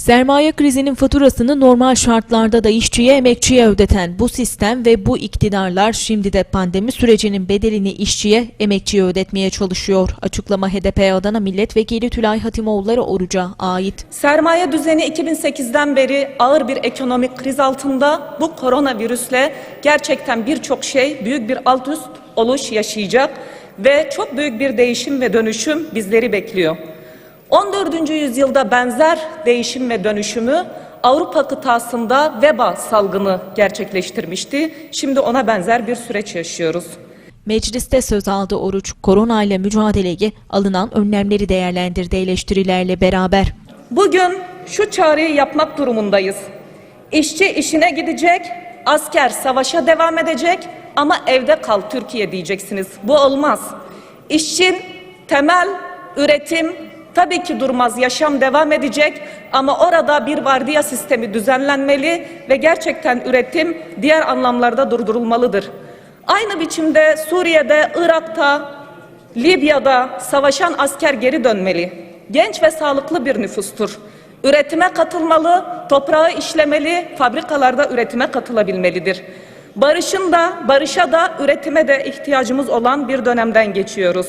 Sermaye krizinin faturasını normal şartlarda da işçiye emekçiye ödeten bu sistem ve bu iktidarlar şimdi de pandemi sürecinin bedelini işçiye emekçiye ödetmeye çalışıyor. Açıklama HDP Adana Milletvekili Tülay Hatimoğulları Oruç'a ait. Sermaye düzeni 2008'den beri ağır bir ekonomik kriz altında. Bu koronavirüsle gerçekten birçok şey büyük bir alt üst oluş yaşayacak ve çok büyük bir değişim ve dönüşüm bizleri bekliyor. 14. yüzyılda benzer değişim ve dönüşümü Avrupa kıtasında veba salgını gerçekleştirmişti. Şimdi ona benzer bir süreç yaşıyoruz. Mecliste söz aldı Oruç, korona ile mücadeleye alınan önlemleri değerlendirdi eleştirilerle beraber. Bugün şu çağrıyı yapmak durumundayız. İşçi işine gidecek, asker savaşa devam edecek ama evde kal Türkiye diyeceksiniz. Bu olmaz. İşçin temel üretim tabii ki durmaz, yaşam devam edecek ama orada bir vardiya sistemi düzenlenmeli ve gerçekten üretim diğer anlamlarda durdurulmalıdır. Aynı biçimde Suriye'de, Irak'ta, Libya'da savaşan asker geri dönmeli. Genç ve sağlıklı bir nüfustur. Üretime katılmalı, toprağı işlemeli, fabrikalarda üretime katılabilmelidir. Barışın da, barışa da, üretime de ihtiyacımız olan bir dönemden geçiyoruz.